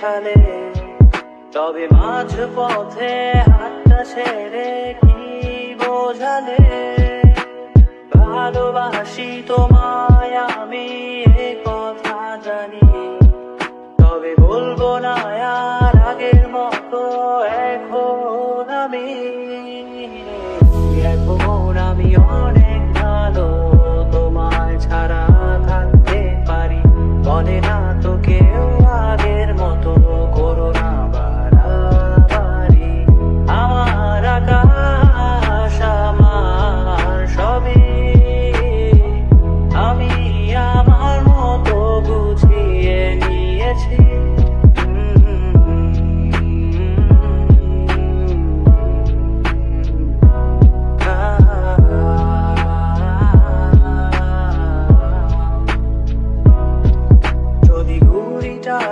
শেখালে তবে মাঝ পথে হাতটা ছেড়ে কি বোঝালে? ভালোবাসি তোমায়, আমি এ কথা জানি। তবে বলব না, আর আগের মতো এখন আমি। এখন আমি অনেক ভালো, তোমায় ছাড়া থাকতে পারি। বলে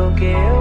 বলে